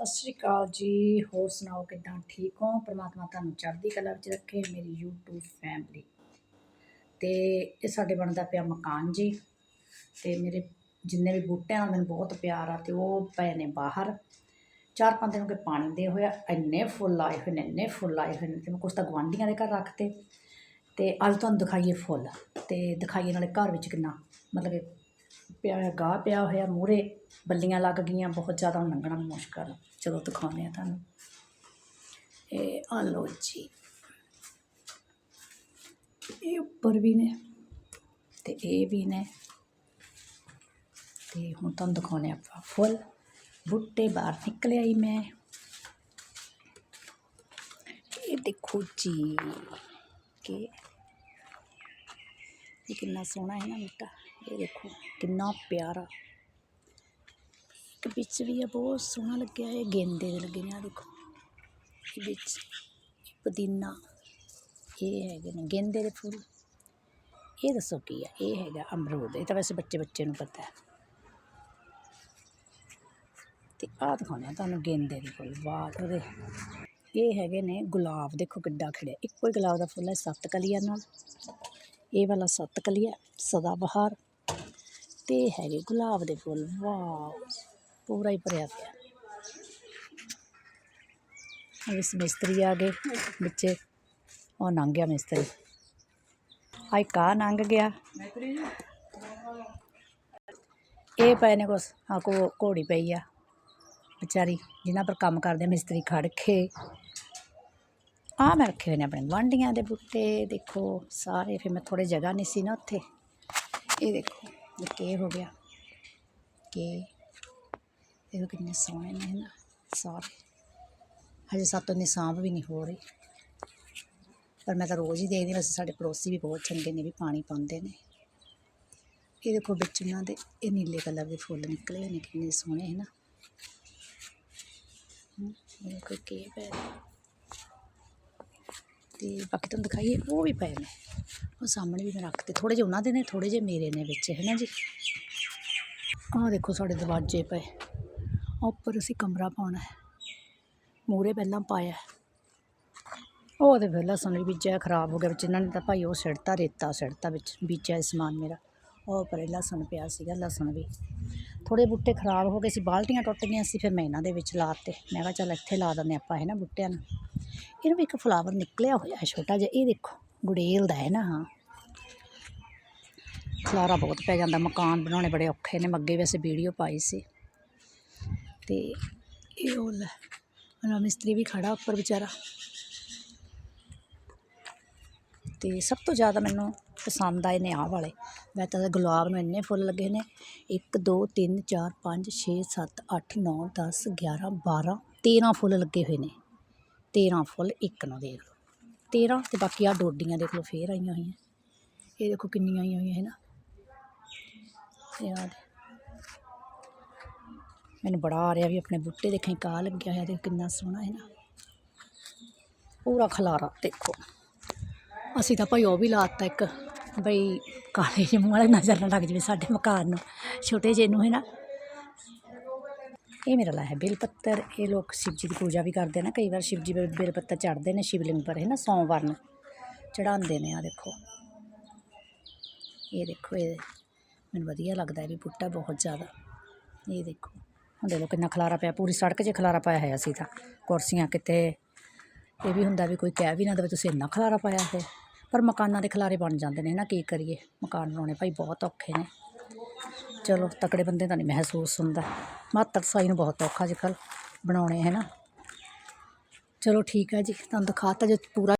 ਸਤਿ ਸ਼੍ਰੀ ਅਕਾਲ ਜੀ। ਹੋਰ ਸੁਣਾਓ, ਕਿੱਦਾਂ ਠੀਕ ਹੋ? ਪ੍ਰਮਾਤਮਾ ਤੁਹਾਨੂੰ ਚੜ੍ਹਦੀ ਕਲਾ ਵਿੱਚ ਰੱਖੇ, ਮੇਰੀ YouTube ਫੈਮਿਲੀ ਤੇ ਇਹ ਸਾਡੇ ਬਣਦਾ ਪਿਆ ਮਕਾਨ ਜੀ। ਤੇ ਮੇਰੇ ਜਿੰਨੇ ਵੀ ਬੂਟਿਆਂ ਨਾਲ ਮੈਨੂੰ ਬਹੁਤ ਪਿਆਰ ਆ, ਤੇ ਉਹ ਪਏ ਨੇ ਬਾਹਰ। ਚਾਰ ਪੰਜ ਦਿਨ ਹੋ ਗਏ ਪਾਣੀ ਦੇ ਹੋਇਆ ਇੰਨੇ ਫੁੱਲ ਆਏ ਹੋਏ ਨੇ, ਇੰਨੇ ਫੁੱਲ ਆਏ ਹੋਏ ਨੇ, ਤੇ ਮੈਂ ਕੁਛ ਤਾਂ ਗੁਆਂਢੀਆਂ ਦੇ ਘਰ ਰੱਖਤੇ। ਤੇ ਅੱਜ ਤੁਹਾਨੂੰ ਦਿਖਾਈਏ ਫੁੱਲ, ਤੇ ਦਿਖਾਈਏ ਨਾਲੇ ਘਰ ਵਿੱਚ ਕਿੰਨਾ, ਮਤਲਬ ਕਿ ਪਿਆ ਹੋਇਆ ਗਾਹ ਪਿਆ ਹੋਇਆ ਮੂਹਰੇ, ਬੱਲੀਆਂ ਲੱਗ ਗਈਆਂ, ਬਹੁਤ ਜ਼ਿਆਦਾ ਹੁਣ ਲੰਘਣਾ ਵੀ ਮੁਸ਼ਕਲ ਆ। ਚਲੋ ਦਿਖਾਉਂਦੇ ਆ ਤੁਹਾਨੂੰ। ਇਹ ਆ ਲਓ ਜੀ। ਇਹ ਉੱਪਰ ਵੀ ਨੇ ਤੇ ਇਹ ਵੀ ਨੇ। ਤੇ ਹੁਣ ਤੁਹਾਨੂੰ ਦਿਖਾਉਂਦੇ ਆਪਾਂ ਫੁੱਲ। ਬੂਟੇ ਬਾਹਰ ਨਿਕਲੇ ਆਈ ਮੈਂ। ਇਹ ਦੇਖੋ ਜੀ, ਕਿ ਇਹ ਕਿੰਨਾ ਸੋਹਣਾ ਹੈ ਨਾ ਬੂਟਾ। ਇਹ ਦੇਖੋ, ਕਿੰਨਾ ਪਿਆਰਾ। ਵਿੱਚ ਵੀ ਆ ਬਹੁਤ ਸੋਹਣਾ ਲੱਗਿਆ, ਇਹ ਗੇਂਦੇ ਦੇ ਲੱਗੇ ਨੇ ਆ ਦੇਖੋ। ਵਿੱਚ ਪੁਦੀਨਾ, ਇਹ ਹੈਗੇ ਨੇ ਗੇਂਦੇ ਦੇ ਫੁੱਲ। ਇਹ ਦੱਸੋ ਕੀ ਆ? ਇਹ ਹੈਗਾ ਅਮਰੂਦ, ਇਹ ਤਾਂ ਵੈਸੇ ਬੱਚੇ ਬੱਚੇ ਨੂੰ ਪਤਾ ਹੈ। ਤੇ ਆਹ ਦਿਖਾਉਂਦੇ ਆ ਤੁਹਾਨੂੰ ਗੇਂਦੇ ਦੇ ਫੁੱਲ, ਵਾਹ, ਉਹਦੇ। ਇਹ ਹੈਗੇ ਨੇ ਗੁਲਾਬ, ਦੇਖੋ ਕਿੱਡਾ ਖਿੜਿਆ। ਇੱਕੋ ਹੀ ਗੁਲਾਬ ਦਾ ਫੁੱਲ ਹੈ, ਸੱਤ ਕਲੀਆਂ ਨਾਲ। ਇਹ ਵਾਲਾ ਸੱਤ ਕਲੀਆ ਸਦਾ ਬਹਾਰ ਤੇ ਹੈਗੇ ਗੁਲਾਬ ਦੇ ਫੁੱਲ, ਵਾਓ, ਪੂਰਾ ਹੀ ਭਰਿਆ ਪਿਆ। ਇਸ ਮਿਸਤਰੀ ਆ ਗਏ ਵਿੱਚੇ, ਉਹ ਲੰਘ ਗਿਆ ਮਿਸਤਰੀ। ਆਈ ਕਾ ਲੰਘ ਗਿਆ। ਇਹ ਪਏ ਨੇ ਕੁਛ ਆ ਕੋ, ਘੋੜੀ ਪਈ ਆ। ਵਿਚਾਰੀ ਜਿਨ੍ਹਾਂ ਪਰ ਕੰਮ ਕਰਦੇ ਮਿਸਤਰੀ ਖੜ ਕੇ। ਆ ਮੈਂ ਰੱਖੇ ਹੋਏ ਨੇ ਆਪਣੇ ਗੁਆਂਢੀਆਂ ਦੇ ਬੂਟੇ, ਦੇਖੋ, ਸਾਰੇ, ਫਿਰ ਮੈਂ ਥੋੜੇ ਜਗ੍ਹਾ ਨਹੀਂ ਸੀ ਨਾ ਉੱਥੇ। ਇਹ ਦੇਖੋ। ਇਹ ਕੀ ਹੋ ਗਿਆ। ਕਿ। ਇਹ ਕਿੰਨੇ ਸੋਹਣੇ ਨੇ ਨਾ ਸਾਰੇ ਹਜੇ ਸਾਤੋਂ ਇੰਨੀ ਸਾਂਭ ਵੀ ਨਹੀਂ ਹੋ ਰਹੀ। ਪਰ ਮੈਂ ਤਾਂ ਰੋਜ਼ ਹੀ ਦੇਖਦੀ ਵੈਸੇ ਸਾਡੇ ਪੜੋਸੀ ਵੀ ਬਹੁਤ ਚੰਗੇ ਨੇ ਵੀ ਪਾਣੀ ਪਾਉਂਦੇ ਨੇ। ਇਹ ਦੇਖੋ ਵਿੱਚ ਉਹਨਾਂ ਦੇ ਇਹ ਨੀਲੇ ਕਲਰ ਦੇ ਫੁੱਲ ਨਿਕਲੇ ਹੋਏ ਨੇ ਕਿੰਨੇ ਸੋਹਣੇ ਹੈ ਨਾ। ਹਮ, ਇਹ ਦੇਖੋ ਕੀ ਪੈ ਅਤੇ ਬਾਕੀ ਤੁਹਾਨੂੰ ਦਿਖਾਈਏ, ਉਹ ਵੀ ਪਏ ਨੇ। ਉਹ ਸਾਹਮਣੇ ਵੀ ਮੈਂ ਰੱਖਤੇ ਥੋੜ੍ਹੇ ਜਿਹੇ ਉਹਨਾਂ ਦੇ ਨੇ, ਥੋੜ੍ਹੇ ਜਿਹੇ ਮੇਰੇ ਨੇ ਵਿੱਚ, ਹੈ ਨਾ ਜੀ? ਆਹ ਦੇਖੋ ਸਾਡੇ ਦਰਵਾਜ਼ੇ ਪਏ। ਉੱਪਰ ਅਸੀਂ ਕਮਰਾ ਪਾਉਣਾ ਹੈ। ਮੂਰੇ ਪਹਿਲਾਂ ਪਾਇਆ ਉਹ ਤੇ ਫਿਰ ਲਸਣ ਵੀ ਬੀਜਿਆ ਖਰਾਬ ਹੋ ਗਿਆ, ਵਿੱਚ ਇਹਨਾਂ ਨੇ ਤਾਂ ਭਾਈ ਉਹ ਸਿੜਤਾ ਰੇਤਾ ਸਿੜਤਾ ਵਿੱਚ, ਬੀਜਿਆ ਸਮਾਨ ਮੇਰਾ। ਉਹ ਪਰੇ ਲਸਣ ਪਿਆ ਸੀਗਾ, ਲਸਣ ਵੀ। ਥੋੜੇ ਬੂਟੇ ਖਰਾਬ ਹੋ ਗਏ ਸੀ, ਬਾਲਟੀਆਂ ਟੁੱਟ ਗਈਆਂ ਸੀ, ਫਿਰ ਮੈਂ ਇਹਨਾਂ ਦੇ ਵਿੱਚ ਲਾਤੇ। ਮੈਂ ਕਿਹਾ ਚੱਲ ਇੱਥੇ ਲਾ ਦਿੰਦੇ ਆਪਾਂ, ਹੈ ਨਾ ਬੂਟਿਆਂ ਨੂੰ। ਇਹਨੂੰ ਵੀ ਇੱਕ ਫਲਾਵਰ ਨਿਕਲਿਆ ਹੋਇਆ ਹੈ ਛੋਟਾ ਜਿਹਾ, ਇਹ ਦੇਖੋ, ਗੁੜੇਲ ਦਾ ਹੈ ਨਾ, ਹਾਂ। ਖਲਾਰਾ ਬਹੁਤ ਪੈ ਜਾਂਦਾ, ਮਕਾਨ ਬਣਾਉਣੇ ਬੜੇ ਔਖੇ ਨੇ, ਮੈਂ ਅੱਗੇ ਵੈਸੇ ਵੀਡੀਓ ਪਾਈ ਸੀ। ਤੇ ਇਹ ਉਹ ਲੈ ਮਿਸਤਰੀ ਵੀ ਖੜਾ ਉੱਪਰ ਵਿਚਾਰਾ। ਅਤੇ ਸਭ ਤੋਂ ਜ਼ਿਆਦਾ ਮੈਨੂੰ ਪਸੰਦ ਆਏ ਨੇ ਆਹ ਵਾਲੇ। ਮੈਂ ਤਾਂ ਗੁਲਾਬ ਨੂੰ ਇੰਨੇ ਫੁੱਲ ਲੱਗੇ ਨੇ। 1 2 3 4 5 6 7 8 9 10 11 12 13 ਫੁੱਲ ਲੱਗੇ ਹੋਏ ਨੇ। 13 ਫੁੱਲ ਇੱਕ ਨੂੰ ਦੇਖ ਲਓ। ਤੇਰ੍ਹਾਂ ਅਤੇ ਬਾਕੀ ਆਹ ਡੋਡੀਆਂ ਦੇਖ ਲਓ, ਫਿਰ ਆਈਆਂ ਹੋਈਆਂ। ਇਹ ਦੇਖੋ ਕਿੰਨੀਆਂ ਆਈਆਂ ਹੋਈਆਂ ਹੈ ਨਾ ਇਹ ਮੈਨੂੰ ਬੜਾ ਆ ਰਿਹਾ ਵੀ ਆਪਣੇ ਬੂਟੇ ਦੇਖਾਂ ਕਾ ਲੱਗਿਆ ਹੋਇਆ, ਦੇਖੋ ਕਿੰਨਾ ਸੋਹਣਾ ਹੈ ਨਾ ਪੂਰਾ ਖਲਾਰਾ, ਦੇਖੋ। ਅਸੀਂ ਤਾਂ ਭਾਈ ਉਹ ਵੀ ਲਾਤਾ ਇੱਕ, ਬਈ ਕਾਲੇ ਜਿਹੇ ਮੂੰਹ ਵਾਲੇ ਨਜ਼ਰ ਨਾ ਲੱਗ ਜਾਵੇ ਸਾਡੇ ਮਕਾਨ ਨੂੰ, ਛੋਟੇ ਜਿਹੇ ਨੂੰ, ਹੈ ਨਾ। ਇਹ ਮੇਰਾ ਲਾਇਆ ਹੈ ਬੇਲ ਪੱਤਰ, ਇਹ ਲੋਕ ਸ਼ਿਵ ਜੀ ਦੀ ਪੂਜਾ ਵੀ ਕਰਦੇ ਨੇ, ਕਈ ਵਾਰ ਸ਼ਿਵ ਜੀ ਬੇਲ ਪੱਤਰ ਚੜ੍ਹਦੇ ਨੇ ਸ਼ਿਵਲਿੰਗ ਪਰ ਹੈ ਨਾ, ਸੋਮਵਾਰ ਨੂੰ ਚੜਾਉਂਦੇ ਨੇ ਆ ਦੇਖੋ। ਇਹ ਦੇਖੋ, ਇਹ ਮੈਨੂੰ ਵਧੀਆ ਲੱਗਦਾ ਇਹ ਵੀ ਬੂਟਾ ਬਹੁਤ ਜ਼ਿਆਦਾ। ਇਹ ਦੇਖੋ, ਹੁਣ ਦੇਖੋ ਕਿੰਨਾ ਖਲਾਰਾ ਪਿਆ, ਪੂਰੀ ਸੜਕ 'ਚ ਖਲਾਰਾ ਪਾਇਆ ਹੋਇਆ ਸੀ ਤਾਂ, ਕੁਰਸੀਆਂ ਕਿਤੇ ਇਹ ਵੀ ਹੁੰਦਾ ਵੀ ਕੋਈ ਕਹਿ ਵੀ ਨਾ ਦੇਵੇ, ਤੁਸੀਂ ਇੰਨਾ ਖਲਾਰਾ ਪਾਇਆ ਹੈ ਪਰ ਮਕਾਨਾਂ ਦੇ ਖਲਾਰੇ ਬਣ ਜਾਂਦੇ ਨੇ ਨਾ ਕੀ ਕਰੀਏ? ਮਕਾਨ ਬਣਾਉਣੇ ਭਾਈ ਬਹੁਤ ਔਖੇ ਨੇ। ਚਲੋ, ਤਕੜੇ ਬੰਦੇ ਦਾ ਨਹੀਂ ਮਹਿਸੂਸ ਹੁੰਦਾ। ਮਾਤਰ ਸਾਈ ਨੂੰ ਬਹੁਤ ਔਖਾ ਅੱਜ ਕੱਲ੍ਹ ਬਣਾਉਣੇ ਹੈ ਨਾ ਚਲੋ, ਠੀਕ ਹੈ ਜੀ, ਤੁਹਾਨੂੰ ਦਿਖਾਤਾ ਜੇ ਪੂਰਾ